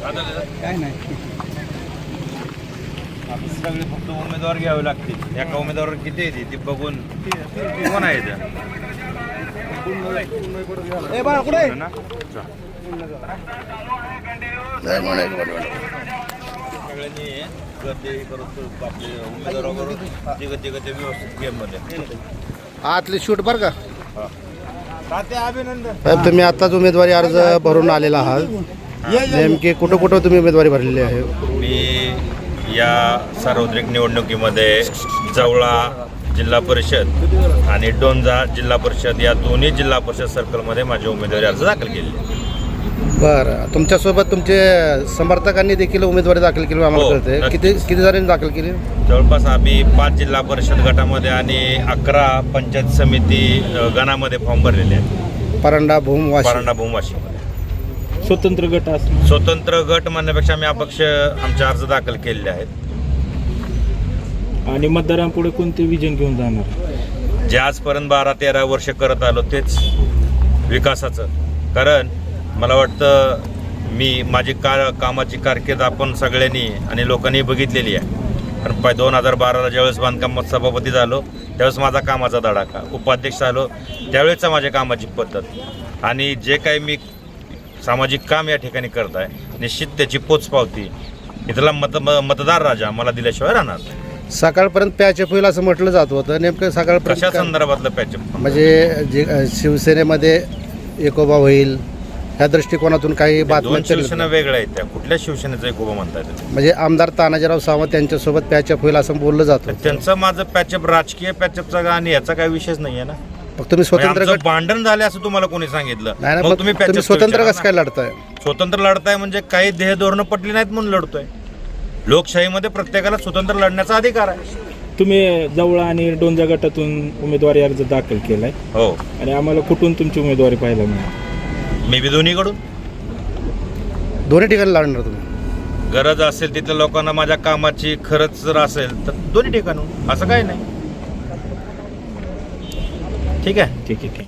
काय नाही. आता सगळे फक्त उमेदवार घ्यावे लागतील. एका उमेदवार किती येते ती बघून कोण आहे त्या ए बाळा कुठे ना? सगळ्यांनी गर्दी करत आपले उमेदवार करून तिघ तिघ ते व्यवस्थित गेममध्ये आतली शूट बरं का? तात्या अभिनंदन. साहेब तुम्ही आताच उमेदवारी अर्ज भरून आलेला आहात. नेमके कुठं कुठं तुम्ही उमेदवारी भरलेली आहे? मी या सार्वत्रिक निवडणुकीमध्ये जवळा जिल्हा परिषद आणि डोंजा जिल्हा परिषद या दोन्ही जिल्हा परिषद सर्कलमध्ये माझी उमेदवारी अर्ज दाखल केली बरं. तुमच्यासोबत तुमचे समर्थकांनी देखील उमेदवारी दाखल केली आम्हाला हो, कळते. किती किती जणांनी दाखल केली? जवळपास आम्ही पाच जिल्हा परिषद गटामध्ये आणि अकरा पंचायत समिती अ, गणामध्ये फॉर्म भरलेले आहेत. परांडा भूम वाशी. परांडा भूमवाशीमध्ये स्वतंत्र गट असणार स्वतंत्र गट म्हणण्यापेक्षा आम्ही अपक्ष आमचे अर्ज दाखल केलेले आहेत. आणि मतदारांपुढे कोणते विजन घेऊन जाणार? जे आजपर्यंत बारा तेरा वर्ष करत आलो तेच विकासाचं. कारण मला वाटतं मी माझी का कामाची कारकीर्द आपण सगळ्यांनी आणि लोकांनी बघितलेली आहे. कारण पाय दोन हजार बाराला ज्यावेळेस बांधकामात सभापती झालो त्यावेळेस माझा कामाचा धडाका. उपाध्यक्ष झालो त्यावेळेसचा माझ्या कामाची पद्धत. आणि जे काही मी सामाजिक काम या ठिकाणी करत आहे निश्चित त्याची पोचपावती इथला मत मतदार राजा मला दिल्याशिवाय राहणार नाही. सकाळपर्यंत पॅचअप होईल असं म्हटलं जात होतं. नेमकं कशा सकाळपर्यंत काय- संदर्भातलं पॅचअप म्हणजे जे शिवसेनेमध्ये एकोबा होईल. ह्या दृष्टिकोनातून काही बातम्या दोन शिवसेना. वेगळ्या आहेत. त्या कुठल्या शिवसेनेचा एक उभं म्हणता येतं म्हणजे आमदार तानाजीराव सावंत यांच्यासोबत पॅचअप होईल असं बोललं जात त्यांचं माझं पॅचअप राजकीय पॅचअपचा आणि याचा काही विषयच नाहीये ना? मग तुम्ही स्वतंत्र म्हणजे गट आमचं भांडण झाले असं तुम्हाला कोणी सांगितलं? नाही नाही मग मग तुम्ही स्वतंत्र विचारा कसं काय ना. लढताय? स्वतंत्र लढताय म्हणजे काही देह धोरणं पटली नाहीत म्हणून लढतोय. लोकशाहीमध्ये प्रत्येकाला स्वतंत्र लढण्याचा अधिकार आहे. तुम्ही जवळ आणि डोंजा गटातून उमेदवारी अर्ज दाखल केलाय. हो. आणि आम्हाला कुठून तुमची उमेदवारी पाहायला मिळाली? मी बी दोन्हीकडून. दोन्ही ठिकाणी लढणार तुम्ही. गरज असेल तिथल्या लोकांना माझ्या कामाची खरंच जर असेल तर दोन्ही ठिकाणून. असं काही नाही. ठीक आहे? ठीक आहे ठीक आहे.